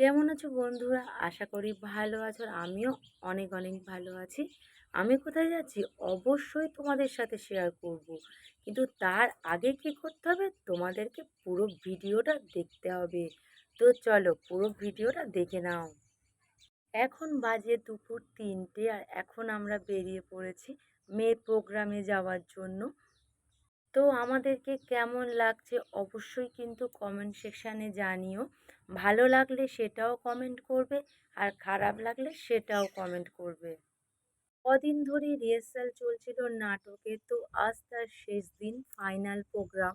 কেমন আছো বন্ধুরা? আশা করি ভালো আছো। আমিও অনেক অনেক ভালো আছি। আমি কোথায় যাচ্ছি? অবশ্যই তোমাদের সাথে শেয়ার করব। কিন্তু তার আগে কি করতে হবে? তোমাদেরকে পুরো ভিডিওটা দেখতে হবে। তো চলো, পুরো ভিডিওটা দেখে নাও। এখন বাজে দুপুর তিনটে আর এখন আমরা বেরিয়ে পড়েছি মেয়ের প্রোগ্রামে যাওয়ার জন্য। তো আমাদেরকে কেমন লাগছে অবশ্যই কিন্তু কমেন্ট সেকশানে জানিও। ভালো লাগলে সেটাও কমেন্ট করবে, আর খারাপ লাগলে সেটাও কমেন্ট করবে। কদিন ধরে রিহার্সাল চলছিল নাটকে, তো আজ তার শেষ দিন ফাইনাল প্রোগ্রাম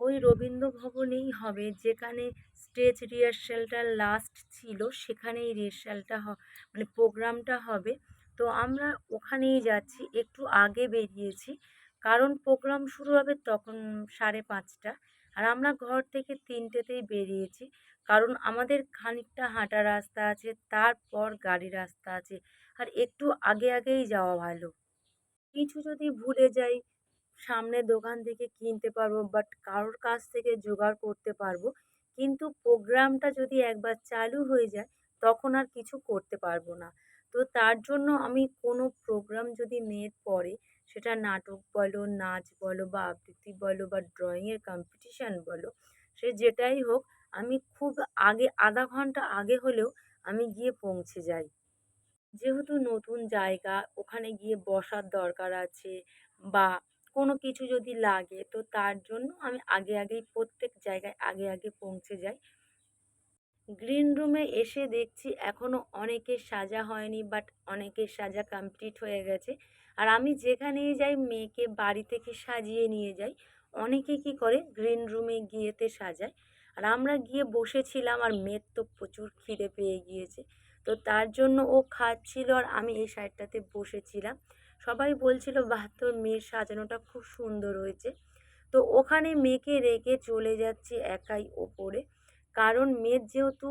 ওই রবীন্দ্র ভবনেই হবে, যেখানে স্টেজ রিহার্সালটা লাস্ট ছিল, সেখানেই রিহার্সালটা মানে প্রোগ্রামটা হবে। তো আমরা ওখানেই যাচ্ছি, একটু আগে বেরিয়েছি, কারণ প্রোগ্রাম শুরু হবে তখন সাড়ে পাঁচটা। আর আমরা ঘর থেকে তিনটেতেই বেরিয়েছি। কারণ আমাদের খানিকটা হাঁটা রাস্তা আছে, তারপর গাড়ি রাস্তা আছে। আর একটু আগে আগেই যাওয়া ভালো। কিছু যদি ভুলে যাই, সামনে দোকান থেকে কিনতে পারব বাট কারোর কাছ থেকে জোগাড় করতে পারব। কিন্তু প্রোগ্রামটা যদি একবার চালু হয়ে যায়, তখন আর কিছু করতে পারব না। তো তার জন্য আমি কোনো প্রোগ্রাম যদি মেয়ের পরে সেটা নাটক বলো, নাচ বলো বা আবৃত্তি বলো বা ড্রয়িংয়ের কম্পিটিশান বলো, সে যেটাই হোক, আমি খুব আগে, আধা ঘণ্টা আগে হলেও আমি গিয়ে পৌঁছে যাই। যেহেতু নতুন জায়গা, ওখানে গিয়ে বসার দরকার আছে বা কোনো কিছু যদি লাগে, তো তার জন্য আমি আগে আগেই প্রত্যেক জায়গায় আগে আগে পৌঁছে যাই। গ্রিন রুমে এসে দেখছি এখনও অনেকের সাজা হয়নি বাট অনেকের সাজা কমপ্লিট হয়ে গেছে। আর আমি যেখানেই যাই, মেয়েকে বাড়ি থেকে সাজিয়ে নিয়ে যাই। অনেকে কি করে গ্রিন রুমে গিয়েতে সাজায়। আর আমরা গিয়ে বসেছিলাম আর মেয়ের তো প্রচুর খিদে পেয়ে গিয়েছে। তো তার জন্য ও খাচ্ছিল আর আমি এই সাইডটাতে বসেছিলাম। সবাই বলছিল, বাহ, তোর মেয়ের সাজানোটা খুব সুন্দর হয়েছে। তো ওখানে মেয়েকে রেখে চলে যাচ্ছি একাই ওপরে। কারণ মেয়ের যেহেতু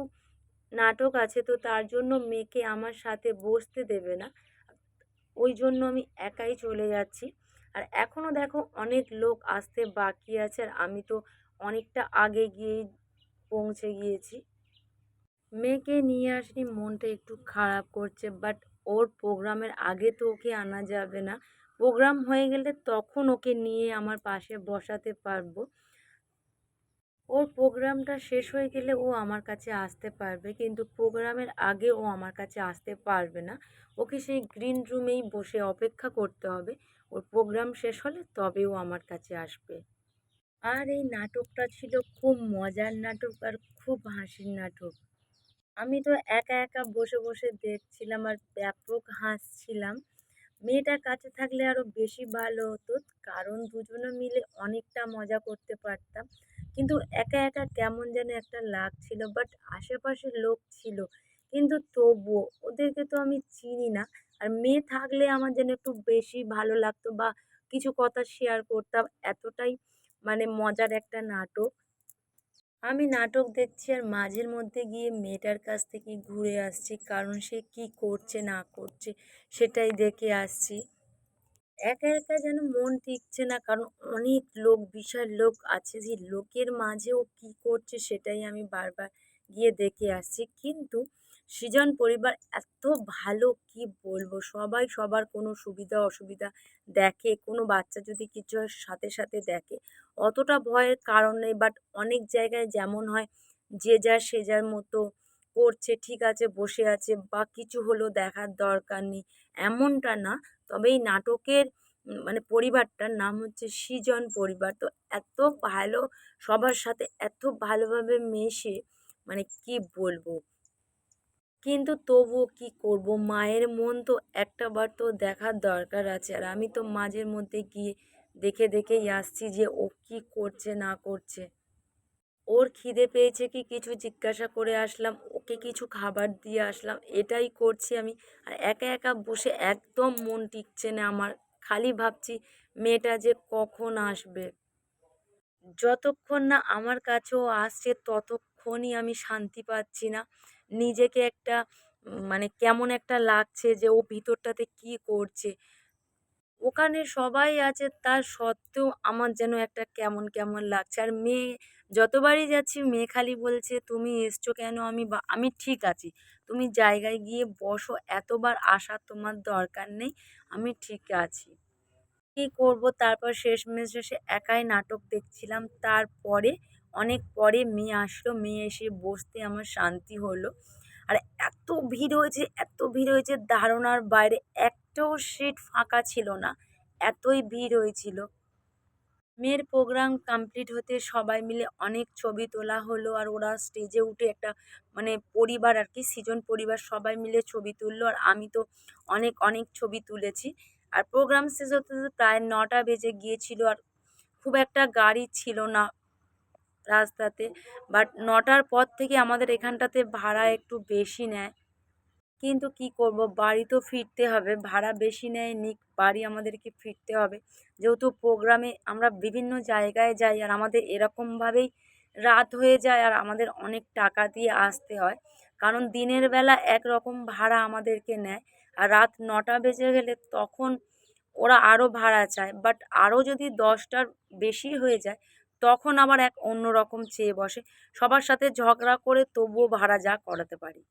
নাটক আছে, তো তার জন্য মেয়েকে আমার সাথে বসতে দেবে না। ওই জন্য আমি একাই চলে যাচ্ছি। আর এখনও দেখো অনেক লোক আসতে বাকি আছে আর আমি তো অনেকটা আগে গিয়েই পৌঁছে গিয়েছি। মেয়েকে নিয়ে আসনি, মনটা একটু খারাপ করছে বাট ওর প্রোগ্রামের আগে তো ওকে আনা যাবে না। প্রোগ্রাম হয়ে গেলে তখন ওকে নিয়ে আমার পাশে বসাতে পারব। ওর প্রোগ্রামটা শেষ হয়ে গেলে ও আমার কাছে আসতে পারবে, কিন্তু প্রোগ্রামের আগে ও আমার কাছে আসতে পারবে না। ওকে সেই গ্রিন রুমেই বসে অপেক্ষা করতে হবে। ওর প্রোগ্রাম শেষ হলে তবে ও আমার কাছে আসবে। আর এই নাটকটা ছিল খুব মজার নাটক আর খুব হাসির নাটক। আমি তো একা একা বসে বসে দেখছিলাম আর ব্যাপক হাসছিলাম। মেয়েটা কাছে থাকলে আরও বেশি ভালো হতো, কারণ দুজনে মিলে অনেকটা মজা করতে পারতাম। কিন্তু একা একা কেমন যেন একটা লাগছিল বাট আশেপাশে লোক ছিল। কিন্তু তবুও ওদেরকে তো আমি চিনি না। আর মেয়ে থাকলে আমার যেন একটু বেশি ভালো লাগতো বা কিছু কথা শেয়ার করতাম। এতটাই মানে মজার একটা নাটক। আমি নাটক দেখছি আর মাঝের মধ্যে গিয়ে মেয়েটার কাছ থেকে ঘুরে আসছি, কারণ সে কি করছে, না করছে, সেটাই দেখে আসছি। একা একা যেন মন টিকছে না। কারণ অনেক লোক, বিশাল লোক আছে যে লোকের মাঝেও কি করছে সেটাই আমি বারবার গিয়ে দেখে আসছি। কিন্তু সৃজন পরিবার এত ভালো, কি বলব? সবাই সবার কোনো সুবিধা, অসুবিধা দেখে, কোনো বাচ্চা যদি কিছু হয় সাথে সাথে দেখে। অতটা ভয়ের কারণ নেই বাট অনেক জায়গায় যেমন হয়, যে যার, সে যার মতো করছে, ঠিক আছে, বসে আছে বা কিছু হলেও দেখার দরকার নেই। এমনটা না। তবে এই নাটকের মানে পরিবারটার নাম হচ্ছে সৃজন পরিবার। তো এত ভালো, সবার সাথে এত ভালোভাবে মেশে মানে কি বলব? কিন্তু তবুও কী করব? মায়ের মন তো একটা বার তো দেখার দরকার আছে। আর আমি তো মাঝের মধ্যে গিয়ে দেখে দেখেই আসছি যে ও কী করছে, না করছে। ওর খিদে পেয়েছে কি কিছু জিজ্ঞাসা করে আসলাম, ওকে কিছু খাবার দিয়ে আসলাম, এটাই করছি আমি। আর একা একা বসে একদম মন টিকছে না আমার। খালি ভাবছি মেয়েটা যে কখন আসবে। যতক্ষণ না আমার কাছেও আসছে, ততক্ষণই আমি শান্তি পাচ্ছি না। নিজেকে একটা মানে কেমন একটা লাগছে যে ও ভিতরটাতে কী করছে। ওখানে সবাই আছে তা সত্ত্বেও আমার যেন একটা কেমন কেমন লাগছে। আর মেয়ে, যতবারই যাচ্ছি, মেয়ে খালি বলছে, তুমি এসছো কেন? আমি বা, আমি ঠিক আছি। তুমি জায়গায় গিয়ে বসো, এতবার আসার তোমার দরকার নেই, আমি ঠিক আছি। কী করব? তারপর শেষমেশ শেষে একাই নাটক দেখছিলাম। তারপরে, অনেক পরে মেয়ে আসলো। মেয়ে এসে বসতে আমার শান্তি হলো। আর এত ভিড় হয়েছে, এত ভিড় হয়েছে, ধারণার বাইরে একটাও সিট ফাঁকা ছিল না, এতই ভিড় হয়েছিল। মেয়ের প্রোগ্রাম কমপ্লিট হতে সবাই মিলে অনেক ছবি তোলা হলো আর ওরা স্টেজে উঠে একটা মানে পরিবার আর কি, সৃজন পরিবার সবাই মিলে ছবি তুললো আর আমি তো অনেক অনেক ছবি তুলেছি। আর প্রোগ্রাম শেষ হতে প্রায় নটা বেজে গিয়েছিল আর খুব একটা গাড়ি ছিল না রাস্তাতে। বাট নটার পর থেকে আমাদের এখানটাতে ভাড়া একটু বেশি নেয়। কিন্তু কি করব? বাড়ি তো ফিরতে হবে। ভাড়া বেশি নেয় নিক বাড়ি আমাদেরকে ফিরতে হবে। যেহেতু প্রোগ্রামে আমরা বিভিন্ন জায়গায় যাই আর আমাদের এরকমভাবেই রাত হয়ে যায় আর আমাদের অনেক টাকা দিয়ে আসতে হয়। কারণ দিনের বেলা একরকম ভাড়া আমাদেরকে নেয় আর রাত নটা বেজে গেলে তখন ওরা আরও ভাড়া চায়। বাট আরও যদি দশটার বেশি হয়ে যায়, তখন আবার এক অন্য রকম চেয়ে বসে। সবার সাথে ঝগড়া করে তবুও ভাড়া যা করাতে পারি।